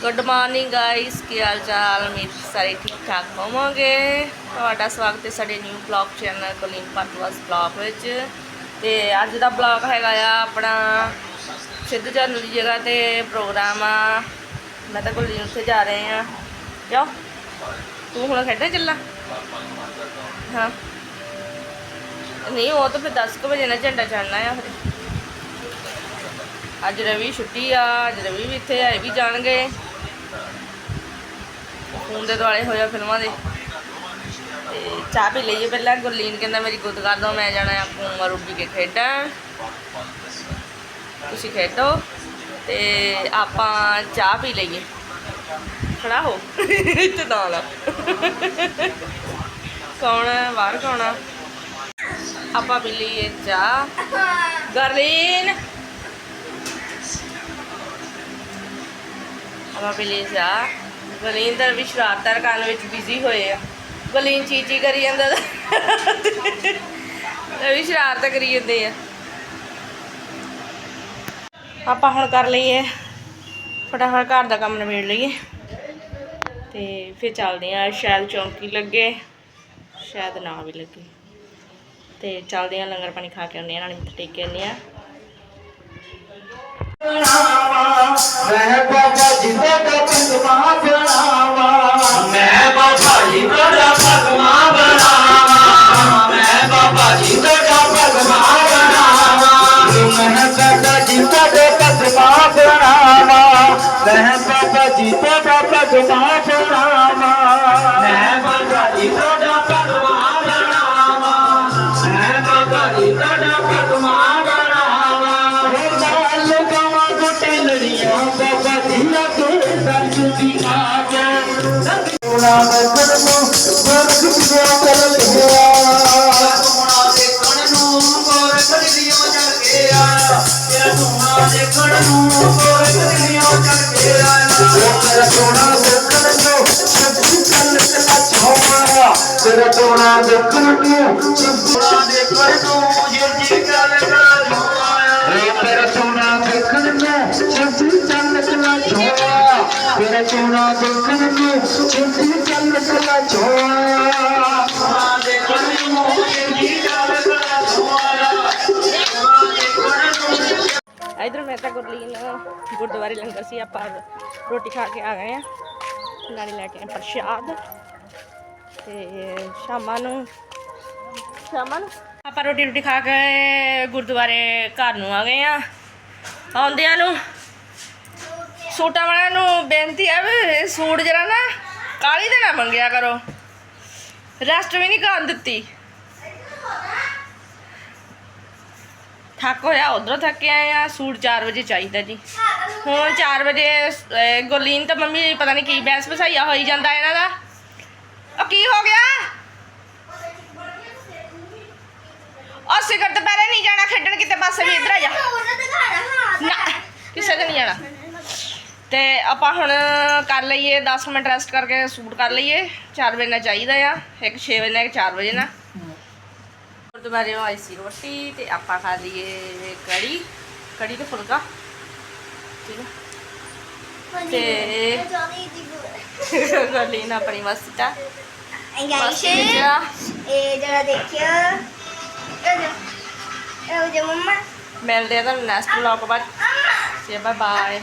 Good morning guys ਕੀ ਹਾਲ ਚਾਲ? ਉਮੀਦ ਸਾਰੇ ਠੀਕ ਠਾਕ ਹੋਵੋਗੇ। ਤੁਹਾਡਾ ਸਵਾਗਤ ਹੈ ਸਾਡੇ new blog channel clean Patwas blog ਵਿੱਚ। ਤੇ ਅੱਜ ਦਾ ਬਲੌਗ ਹੈਗਾ ਆ ਆਪਣਾ ਸਿੱਧੂ ਚੰਨ ਦੀ ਜਗ੍ਹਾ ਤੇ ਪ੍ਰੋਗਰਾਮ ਆ। ਮੈਂ ਤਾਂ ਕੁਲੀਨ ਉੱਥੇ ਜਾ ਰਹੇ ਆ। ਜਾਓ। ਤੂੰ ਹੁਣ ਖੇਡਣ ਚੱਲਾ? ਹਾਂ। ਨਹੀਂ, ਉਹ ਤਾਂ ਫਿਰ 10 ਕੁ ਵਜੇ ਨਾ ਝੰਡਾ ਚੜਨਾ ਆ ਫਿਰ। ਅੱਜ ਰਵੀ ਛੁੱਟੀ ਆ, ਅੱਜ ਰਵੀ ਵੀ ਇੱਥੇ ਆਏ ਵੀ ਜਾਣਗੇ। ਫੋਨ ਦੇ ਦੁਆਲੇ ਹੋਇਆ ਫਿਲਮਾਂ ਦੇ। ਤੇ ਚਾਹ ਪੀ ਲਈਏ ਪਹਿਲਾਂ। ਗੁਰਲੀਨ ਕਹਿੰਦਾ, ਮੇਰੀ ਗੁੱਤ ਕਰ ਦੋ, ਮੈਂ ਜਾਣਾ ਆ ਪੂੰਗਾ ਕੇ ਖੇਡਣ ਤੁਸੀਂ ਖੇਡੋ। ਤੇ ਆਪਾਂ ਚਾਹ ਪੀ ਲਈਏ। ਖੜਾ ਹੋ। ਇੱਥੇ ਨਾਲ ਕੌਣ ਬਾਹਰ ਕੌਣ ਆਪਾਂ ਪੀ ਲਈਏ ਚਾਹ। ਗਰਲੀਨ! ਆਪਾਂ ਪੀ ਲਈ ਚਾਹ ਦਾ ਵੀ ਸ਼ਰਾਰਤਾਂ ਕਰਨ ਵਿੱਚ ਬਿਜ਼ੀ ਹੋਏ ਆ। ਗਰਲੀਨ ਚੀਚੀ ਕਰੀ ਜਾਂਦਾ ਇਹ ਵੀ ਸ਼ਰਾਰਤਾਂ ਕਰੀ ਜਾਂਦੇ ਆ। ਆਪਾਂ ਹੁਣ ਕਰ ਲਈਏ, ਫਟਾਫਟ ਘਰ ਦਾ ਕੰਮ ਨਿਬੇੜ ਲਈਏ। ਤੇ ਫਿਰ ਚੱਲਦੇ ਆ ਸ਼ਾਇਦ ਚੌਂਕੀ ਲੱਗੇ ਸ਼ਾਇਦ ਨਾ ਵੀ ਲੱਗੇ। ਤੇ ਚੱਲਦੇ ਆ, ਲੰਗਰ ਪਾਣੀ ਖਾ ਕੇ ਆਉਂਦੇ ਆ, ਨਾਲ ਮੱਥਾ ਟੇਕ ਕੇ ਆਉਂਦੇ ਆ। ਮੈਂ ਬਾਬਾ ਜੀ ਬਾਬਾ ਜੀ ਦਾ ਪਗਮਾ ਬਣਾਵਾ। ਮੈਂ ਬਾਬਾ ਜੀ ਦਾ ਭਗਵਾ ਬਣਾਵਾ। ਮੈਂ ਬਾਬਾ ਜੀ ਦਾ ਭਗਵਾ ਬਣਾਵਾ। ਨਾਲ ਲਗਾਵਾਂ ਗੁੱਟੇ ਲੜੀਆਂ ਬਾਬਾ ਜੀ ਦਾ ਕੇ ਦਰਦ ਦੀ ਆਜ ਉਹਨਾਂ ਦਾ ਕਰਮੋ ਵਰਗ ਪਿਆ ਕਰ ਲਿਆ। ਸੋਨਾ ਦੇਖਣ ਨੂੰ ਗੋਰਖ ਦਿੱਲੀੋਂ ਚੜ ਕੇ ਆਇਆ ਤੇਰਾ ਸੋਨਾ ਦੇਖਣ ਨੂੰ ਤੇਰਾ ਸੋਨਾ ਦੇਖਣ ਨੂੰ ਸੱਚੀ ਚੱਲ ਚੱਲਾ ਛੋਣਾ ਤੇਰਾ ਸੋਨਾ ਦੇਖਣ ਨੂੰ ਸੋਨਾ ਦੇਖਣ ਨੂੰ ਜਿਰਜੀ ਗੱਲ ਕਰ ਆਇਆ ਤੇਰਾ ਸੋਨਾ ਦੇਖਣ ਨੂੰ ਸੱਚੀ ਚੱਲ ਚੱਲਾ ਛੋਣਾ ਤੇਰਾ ਸੋਨਾ ਦੇਖਣ ਨੂੰ ਸੱਚੀ ਚੱਲ ਚੱਲਾ ਛੋਣਾ ਸੋਨਾ ਨੂੰ ਇਧਰ ਗੁਰਲੀਨ ਗੁਰਦੁਆਰੇ ਲੰਗਰ ਸੀ, ਆਪਾਂ ਰੋਟੀ ਖਾ ਕੇ ਆ ਗਏ ਆ। ਨਾਲੇ ਲੈ ਕੇ ਪ੍ਰਸ਼ਾਦ। ਤੇ ਸ਼ਾਮਾਂ ਨੂੰ ਸ਼ਾਮਾਂ ਨੂੰ? ਆਪਾਂ ਰੋਟੀ ਰੋਟੀ ਖਾ ਕੇ ਗੁਰਦੁਆਰੇ ਘਰ ਨੂੰ ਆ ਗਏ ਆ। ਆਉਂਦਿਆਂ ਨੂੰ ਸੂਟਾਂ ਵਾਲਿਆਂ ਨੂੰ ਬੇਨਤੀ ਆ ਵੀ ਇਹ ਸੂਟ ਜਰਾ ਨਾ ਕਾਲੀ ਦੇ ਨਾ ਮੰਗਿਆ ਕਰੋ। ਰੈਸਟ ਵੀ ਨਹੀਂ ਕਰਨ ਦਿੱਤੀ। ਥੱਕ ਹੋਇਆ, ਉਧਰੋਂ ਥੱਕ ਕੇ ਆਏ ਆ, ਸੂਟ 4 ਵਜੇ ਚਾਹੀਦਾ ਜੀ। ਹੁਣ 4 ਵਜੇ ਗੋਲੀਨ ਤਾਂ ਮੰਮੀ ਪਤਾ ਨਹੀਂ ਕੀ ਬੈਂਸ ਬਸਾਈਆ ਹੋਈ ਜਾਂਦਾ ਇਹਨਾਂ ਦਾ। ਉਹ ਕੀ ਹੋ ਗਿਆ? ਉਹ ਸਿਖਰ ਦੁਪਹਿਰੇ ਨਹੀਂ ਜਾਣਾ, ਖੇਡਣ ਕਿਤੇ ਪਾਸੇ ਵੀ ਇੱਧਰ ਆ ਜਾ। ਕਿਸੇ ਦੇ ਨਹੀਂ ਜਾਣਾ। ਤੇ ਆਪਾਂ ਹੁਣ ਕਰ ਲਈਏ 10 ਮਿੰਟ ਰੈਸਟ ਕਰਕੇ ਸੂਟ ਕਰ ਲਈਏ। 4 ਵਜੇ ਨਾਲ ਚਾਹੀਦਾ ਆ, ਇੱਕ 6 ਵਜੇ ਨਾਲ, ਇੱਕ 4 ਵਜੇ ਨਾਲ। ਗੁਰਦੁਆਰੇ ਆਈ ਸੀ ਰੋਟੀ ਤੇ ਆਪਾਂ ਖਾ ਲਈਏ ਕੜੀ ਕੜੀ ਤੇ ਫੁਲਕਾ। ਠੀਕ ਹੈ ਤੇ ਗਰਲੀਨ ਆਪਣੀ ਮਸਤਾ ਗਾਇਸ ਇਹ ਜਰਾ ਦੇਖਿਓ ਇਹ ਜੋ ਮੰਮਾ। ਮਿਲਦੇ ਆ ਤੁਹਾਨੂੰ ਨੈਕਸਟ ਵਲੌਗ ਬਾਅਦ। ਸੇ ਬਾਏ ਬਾਏ